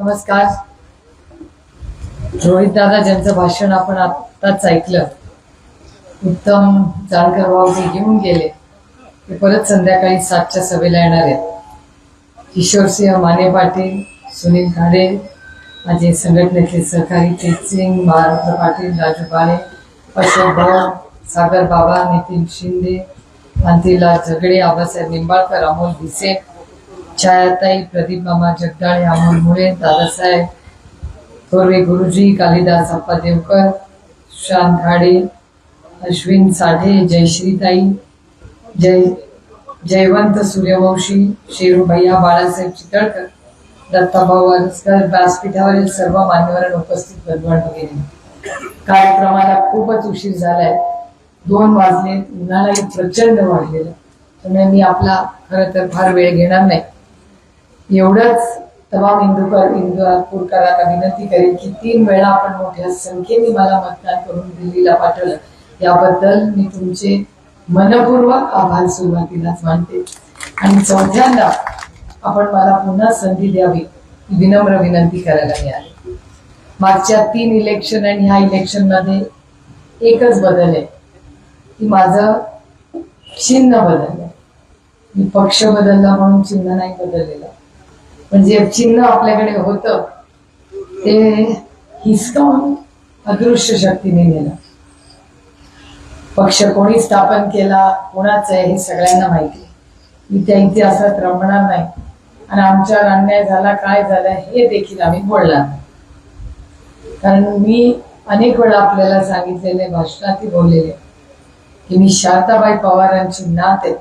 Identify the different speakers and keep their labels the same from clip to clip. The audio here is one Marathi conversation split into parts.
Speaker 1: नमस्कार. रोहित दादा ज्यांचं भाषण आपण आत्ताच ऐकलं उत्तम जानकर भाऊ जे घेऊन गेले ते परत संध्याकाळी सातच्या सभेला येणार आहेत. किशोरसिंह माने पाटील सुनील खाडे माझे संघटनेतले सहकारी तेज सिंग महाराष्ट्र पाटील राजू बाळे अशोक भाऊ सागर बाबा नितीन शिंदे कांतीलाल झगडे आबासाहेब निंबाळकर अमोल भिसे छायाताई प्रदीप मामा जगदाळे अमोल मुळे दादासाहेब थोरवे गुरुजी कालिदास अप्पा देवकर शांत खाडे अश्विन साठे जयश्रीताई जय जयवंत सूर्यवंशी शेरूभैया बाळासाहेब चितळकर दत्ताभाऊ वारसकर व्यासपीठावरील सर्व मान्यवरांना उपस्थित बदवण वगैरे कार्यक्रमाला खूपच उशीर झालाय. दोन वाजले उन्हाळाही प्रचंड वाढलेलं. त्यामुळे मी आपला खरं तर फार वेळ घेणार नाही. एवढंच तमाम इंदूकर इंदूरपूरकरांना विनंती करेन की तीन वेळा आपण मोठ्या संख्येने मला मतदान करून दिल्लीला पाठवलं. याबद्दल मी तुमचे मनपूर्वक आभार सुरुवातीलाच मानते. आणि चौथ्यांदा आपण मला पुन्हा संधी द्यावी ही विनम्र विनंती करायला मिळाली. मागच्या तीन इलेक्शन आणि ह्या इलेक्शनमध्ये एकच बदल आहे. की माझं चिन्ह बदललं मी पक्ष बदलला म्हणून चिन्ह नाही बदललेलं. म्हणजे चिन्ह आपल्याकडे होतं ते हिसकावून अदृश्य शक्तीने नेलं. पक्ष कोणी स्थापन केला कोणाचं आहे हे सगळ्यांना माहिती आहे. मी त्या इतिहासात रमणार नाही. आणि आमच्यावर अन्याय झाला काय झालं हे देखील आम्ही बोलणार कारण मी अनेक वेळा आपल्याला सांगितलेले भाषणातही बोललेले की मी शारदाबाई पवारांची नात आहे.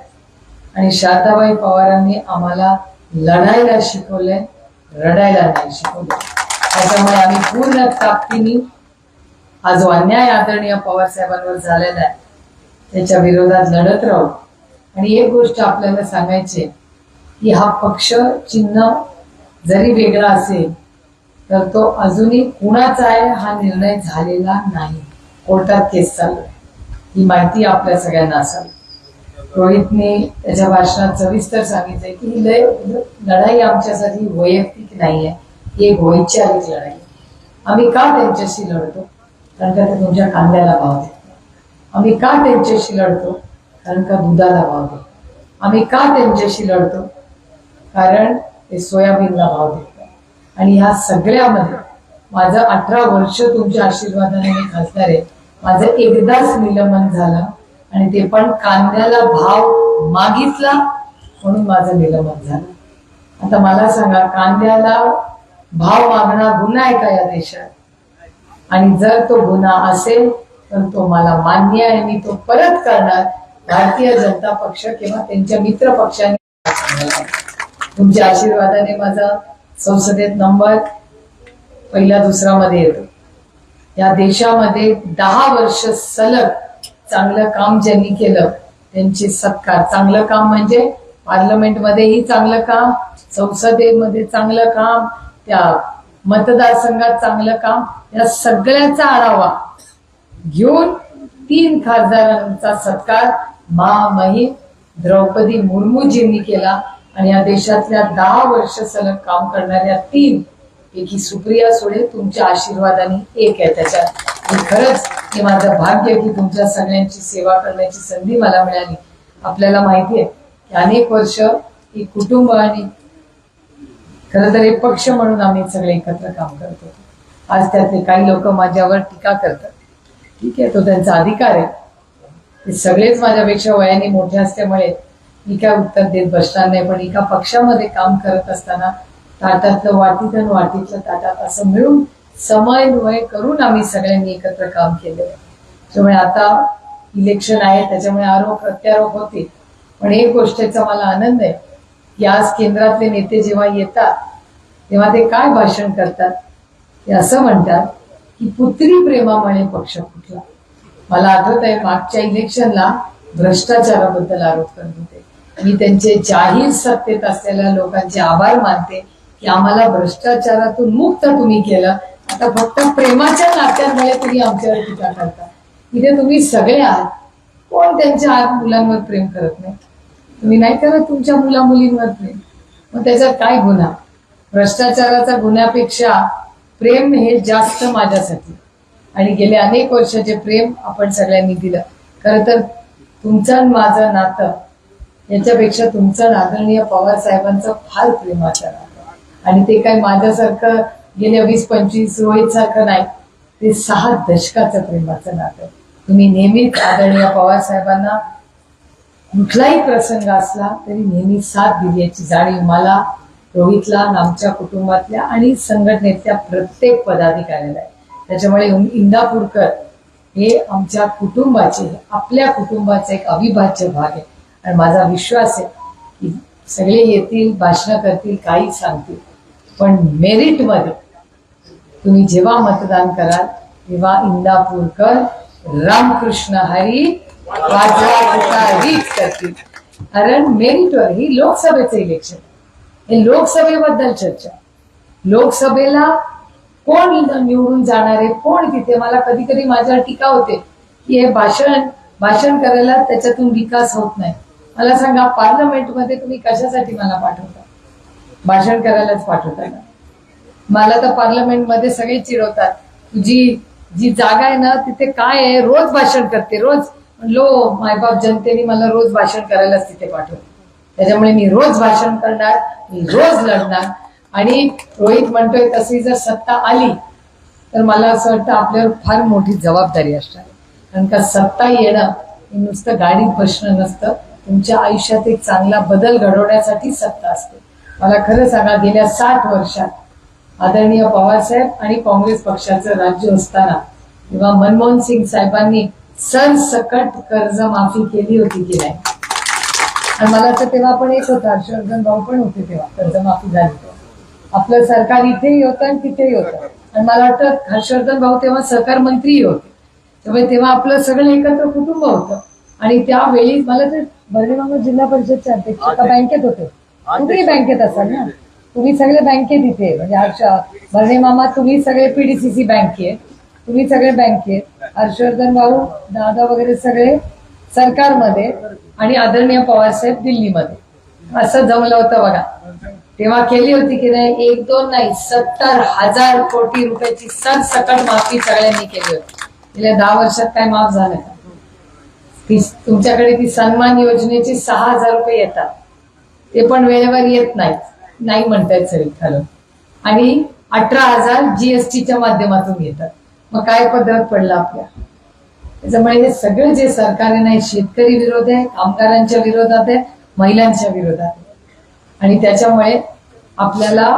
Speaker 1: आणि शारदाबाई पवारांनी आम्हाला लढायला शिकवलंय रडायला नाही शिकवलं. त्याच्यामुळे आम्ही पूर्ण ताकदीने हा जो अन्याय आदरणीय पवार साहेबांवर झालेला आहे त्याच्या विरोधात लढत राहू. आणि एक गोष्ट आपल्याला सांगायची की हा पक्ष चिन्ह जरी वेगळा असेल तर तो अजूनही कुणाचा आहे हा निर्णय झालेला नाही. कोर्टात केस चालू आहे. ही माहिती आपल्या सगळ्यांना असावी. रोहितने त्याच्या भाषणात सविस्तर सांगितलंय की ही लय लढाई आमच्यासाठी वैयक्तिक नाही आहे ही एक वैचारिक लढाई. आम्ही का त्यांच्याशी लढतो? कारण का ते तुमच्या कांद्याला भाव देत आम्ही का त्यांच्याशी लढतो? कारण का दुधाला भाव देत आम्ही का त्यांच्याशी लढतो? कारण ते सोयाबीनला भाव देतात आणि ह्या सगळ्यामध्ये माझं अठरा वर्ष तुमच्या आशीर्वादाने मी खासदार आहे. माझं एकदाच निलंबन झालं. आणि ते पण कांद्याला भाव मागितला म्हणून माझं निलंबन झालं. आता मला सांगा कांद्याला भाव मागणं गुन्हा आहे का या देशात? आणि जर तो गुन्हा असेल तर तो मला मान्य आहे. मी तो परत करणार. भारतीय जनता पक्ष किंवा त्यांच्या मित्र पक्षाने तुमच्या आशीर्वादाने माझा संसदेत नंबर पहिला दुसरा मध्ये येतो. या देशामध्ये दहा वर्ष सलग चांगलं काम ज्यांनी केलं त्यांचे सत्कार. चांगलं काम म्हणजे पार्लमेंटमध्येही चांगलं काम संसदेमध्ये चांगलं काम त्या मतदारसंघात चांगलं काम या सगळ्याचा आढावा घेऊन तीन खासदारांचा सत्कार महामहिम द्रौपदी मुर्मूजींनी केला. आणि या देशातल्या दहा वर्ष सलग काम करणाऱ्या तीन पैकी सुप्रिया सुळे तुमच्या आशीर्वादाने एक आहे त्याच्यात. आणि खरंच हे माझं भाग्य की तुमच्या सगळ्यांची सेवा करण्याची संधी मला मिळाली. आपल्याला माहिती आहे की अनेक वर्ष ही कुटुंब आणि खर तर एक पक्ष म्हणून आम्ही सगळे एकत्र काम करतो. आज त्यातले काही लोक माझ्यावर टीका करतात. ठीक आहे तो त्यांचा अधिकार आहे. ते सगळेच माझ्यापेक्षा वयाने मोठे असल्यामुळे मी काय उत्तर देत बसणार नाही पण एका पक्षामध्ये काम करत असताना ताटातलं वाटीत आणि वाटीतलं ताटात असं मिळून समन्वय करून आम्ही सगळ्यांनी एकत्र काम केलं. त्यामुळे आता इलेक्शन आहे त्याच्यामुळे आरोप प्रत्यारोप होते पण एक गोष्टीचा मला आनंद आहे की आज केंद्रातले नेते जेव्हा येतात तेव्हा ते काय भाषण करतात? ते असं म्हणतात की पुत्री प्रेमामुळे पक्ष फुटला. मला आठवत आहे मागच्या इलेक्शनला भ्रष्टाचाराबद्दल आरोप करत होते. मी त्यांचे जाहीर सत्तेत असलेल्या लोकांचे आभार मानते की आम्हाला भ्रष्टाचारातून मुक्त तुम्ही केलं आता फक्त प्रेमाच्या नात्यांमुळे तुम्ही आमच्यावर टीका करता. इथे तुम्ही सगळे आहात. कोण त्यांच्या आत मुलांवर प्रेम करत नाही? तुम्ही नाही करत तुमच्या मुला मुलींवर प्रेम. मग त्याचा काय गुन्हा? भ्रष्टाचाराचा गुन्ह्यापेक्षा प्रेम हे जास्त माझ्यासाठी. आणि गेले अनेक वर्षाचे प्रेम आपण सगळ्यांनी दिलं. खरं तर तुमचं आणि माझं नातं याच्यापेक्षा तुमचं आदरणीय पवार साहेबांचं फार प्रेमाचं नातं. आणि ते काय माझ्यासारखं गेल्या वीस पंचवीस वयचा नाही ते सहा दशकाचं प्रेमाचं नातं. तुम्ही नेहमीच आदरणीय पवार साहेबांना कुठलाही प्रसंग असला तरी नेहमी साथ दिली याची जाणीव मला रोहितला आमच्या कुटुंबातल्या आणि संघटनेतल्या प्रत्येक पदाधिकाऱ्याला आहे. त्याच्यामुळे इंदापूरकर हे आमच्या कुटुंबाचे आपल्या कुटुंबाचे एक अविभाज्य भाग आहे. आणि माझा विश्वास आहे की सगळे येतील भाषणं करतील काही सांगतील. पण मेरिटमध्ये तुम्ही जेव्हा मतदान कराल तेव्हा इंदापूरकर रामकृष्ण हरी करतील. कारण मेरिटवर ही लोकसभेचं इलेक्शन हे लोकसभेबद्दल चर्चा. लोकसभेला कोण निवडून जाणार आहे कोण तिथे मला कधी कधी माझ्यावर टीका होते की हे भाषण भाषण करायला त्याच्यातून विकास होत नाही. मला सांगा पार्लमेंटमध्ये तुम्ही कशासाठी मला पाठवता? भाषण करायलाच पाठवता ना मला तर पार्लमेंटमध्ये सगळे चिडवतात. तुझी जी जागा आहे ना तिथे काय आहे? रोज भाषण करते रोज. लो मायबाप जनतेने मला रोज भाषण करायलाच तिथे पाठवलं. त्याच्यामुळे मी रोज भाषण करणार मी रोज लढणार. आणि रोहित म्हणतोय तशी जर सत्ता आली तर मला असं वाटतं आपल्यावर फार मोठी जबाबदारी असणार कारण का सत्ता येणं हे नुसतं गाडीत बसणं नसतं. तुमच्या आयुष्यात एक चांगला बदल घडवण्यासाठी सत्ता असते. मला खरं सांगा गेल्या साठ वर्षात आदरणीय पवारसाहेब आणि काँग्रेस पक्षाचं राज्य असताना तेव्हा मनमोहन सिंग साहेबांनी सरसकट कर्जमाफी केली होती की नाही? आणि मला तर तेव्हा पण एक होता हर्षवर्धन भाऊ पण होते तेव्हा कर्जमाफी झाली. आपलं सरकार इथेही होतं आणि तिथेही होतं. आणि मला वाटतं हर्षवर्धन भाऊ तेव्हा सहकार मंत्रीही होते. त्यामुळे तेव्हा आपलं सगळं एकत्र कुटुंब होतं. आणि त्यावेळी मला तर बर्डे जिल्हा परिषदचे अध्यक्ष बँकेत होते. तुम्ही बँकेत असाल ना? तुम्ही सगळे बँकेत इथे. म्हणजे हर्ष भरणे मामा तुम्ही सगळे पीडीसीसी बँकेत तुम्ही सगळे बँकेत हर्षवर्धन भाऊ दादा वगैरे सगळे सरकारमध्ये आणि आदरणीय पवारसाहेब दिल्लीमध्ये. असं जमलं होतं बघा. तेव्हा केली होती की नाही? एक दोन नाही सत्तर हजार कोटी रुपयाची सरसकट माफी सगळ्यांनी केली होती. गेल्या दहा वर्षात काय माफ झालं का ती तुमच्याकडे ती सन्मान योजनेची सहा हजार रुपये येतात. ते पण वेळेवर येत नाहीत. नाही म्हणतायत सर खालं आणि अठरा हजार जीएसटीच्या माध्यमातून येतात. मग काय पद्धत पडलं आपल्या? त्याच्यामुळे हे सगळं जे सरकार नाही शेतकरी विरोध आहे कामगारांच्या विरोधात आहे महिलांच्या विरोधात आहे. आणि त्याच्यामुळे आपल्याला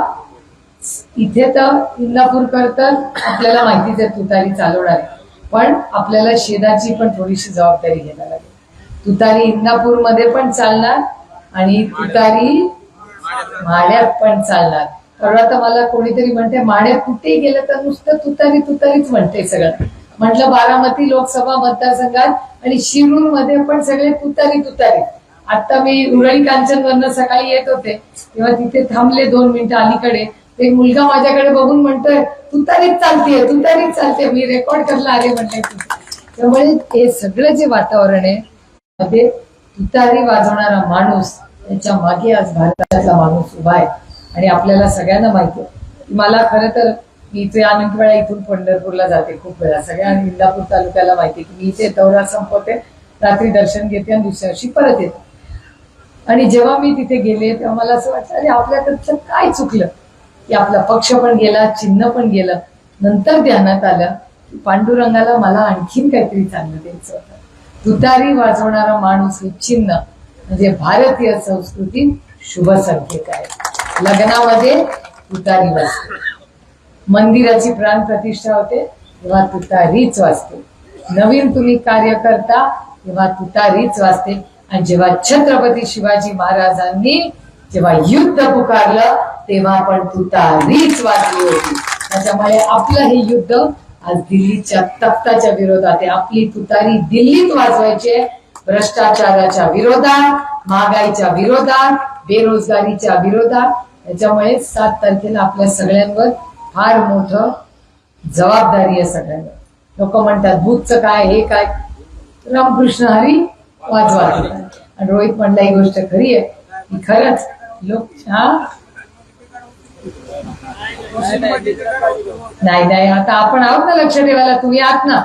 Speaker 1: इथे तर इंदापूरकर तर आपल्याला माहितीच आहे तुतारी चालवणार आहे. पण आपल्याला शेदाची पण थोडीशी जबाबदारी घ्यायला लागेल. तुतारी इंदापूरमध्ये पण चालणार आणि तुतारी माड्यात पण चालणार. कारण आता मला कोणीतरी म्हणते माड्यात कुठेही गेलं तर नुसतं तुतारी तुतारीच म्हणते सगळं. म्हटलं बारामती लोकसभा मतदारसंघात आणि शिरूरमध्ये पण सगळे तुतारी तुतारी. आता मी उरळी कांचनवरनं सकाळी येत होते. तेव्हा तिथे थांबले दोन मिनिटं अलीकडे. ते मुलगा माझ्याकडे बघून म्हणतोय तुतारीच चालतीये तुतारीच चालते मी रेकॉर्ड करला अरे म्हणले त्यामुळे हे सगळं जे वातावरण आहे मध्ये तुतारी वाजवणारा माणूस त्याच्यामागे आज भारताचा माणूस उभा आहे. आणि आपल्याला सगळ्यांना माहिती आहे. की मला खरं तर मी इथे अनेक वेळा इथून पंढरपूरला जाते खूप वेळा. सगळ्या इंदापूर तालुक्याला माहिती आहे की मी इथे दौरा संपवते रात्री दर्शन घेते आणि दुसऱ्या दिवशी परत येते. आणि जेव्हा मी तिथे गेले तेव्हा मला असं वाटलं अरे आपल्याकडचं काय चुकलं? की आपला पक्ष पण गेला चिन्ह पण गेलं. नंतर ध्यानात आलं की पांडुरंगाला मला आणखीन काहीतरी चांगलं द्यायचं होतं. तुतारी वाजवणारा माणूस हे चिन्ह म्हणजे भारतीय संस्कृती शुभ संकेत आहे. लग्नामध्ये तुतारी वाजते मंदिराची प्राण प्रतिष्ठा होते तेव्हा तुतारीच वाजते. नवीन तुम्ही कार्य करता तेव्हा तुतारीच वाजते. आणि जेव्हा छत्रपती शिवाजी महाराजांनी जेव्हा युद्ध पुकारलं तेव्हा पण तुतारीच वाजली होती. त्याच्यामुळे आपलं हे युद्ध आज दिल्लीच्या तख्ताच्या विरोधात आहे. आपली तुतारी दिल्लीत वाजवायची आहे. भ्रष्टाचाराच्या विरोधात महागाईच्या विरोधात बेरोजगारीच्या विरोधात. त्याच्यामुळे सात तारखेला आपल्या सगळ्यांवर फार मोठ जबाबदारी आहे सगळ्यांवर. लोक म्हणतात भूतचं काय हे काय? रामकृष्ण हरी वाजवा. आणि रोहित म्हणला ही गोष्ट खरी आहे. की खरंच लोक हा? नाही नाही आता आपण आहोत ना लक्ष ठेवायला? तुम्ही आहात ना?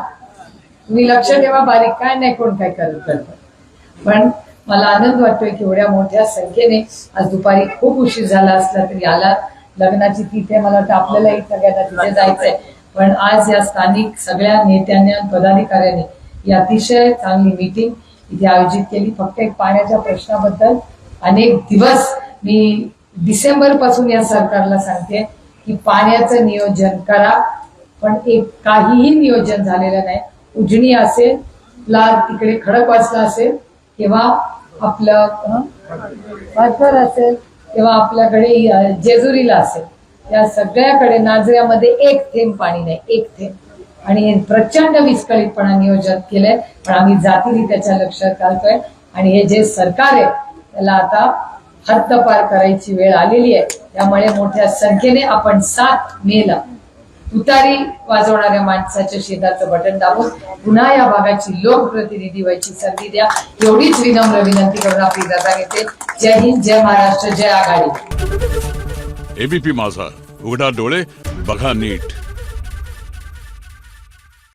Speaker 1: तुम्ही लक्ष ठेवा बारीक काय नाही कोण काय करत करत. पण मला आनंद वाटतोय की एवढ्या मोठ्या संख्येने आज दुपारी खूप उशीर झाला असला तरी आला. लग्नाची तिथे मला वाटतं आपल्यालाही सगळ्यांना तिथे जायचंय. पण आज या स्थानिक सगळ्या नेत्यांनी आणि पदाधिकाऱ्यांनी ही अतिशय चांगली मीटिंग इथे आयोजित केली. फक्त एक पाण्याच्या प्रश्नाबद्दल अनेक दिवस मी डिसेंबरपासून या सरकारला सांगते की पाण्याचं नियोजन करा. पण एक काहीही नियोजन झालेलं नाही. उजनी असेल लाल तिकडे खडकवासला असेल किंवा आपलं हं? असेल किंवा आपल्याकडे जेजुरीला असेल. या सगळ्याकडे नाजऱ्यामध्ये एक थेंब पाणी नाही एक थेंब. आणि हे प्रचंड विस्कळीतपणा नियोजन केलंय पण आम्ही जातीने त्याच्या लक्षात घालतोय. आणि हे जे सरकार आहे त्याला आता हद्दपार करायची वेळ आलेली आहे. त्यामुळे मोठ्या संख्येने आपण सात मेला तुतारी वाजवणाऱ्या माणसाच्या शेताचं बटन दाबून पुन्हा या भागाची लोकप्रतिनिधी व्हायची संधी द्या. एवढीच विनम्र विनंती करून आपली रजा घेते. जय हिंद जय महाराष्ट्र जय आघाडी.
Speaker 2: एबीपी माझा. उघडा डोळे बघा नीट.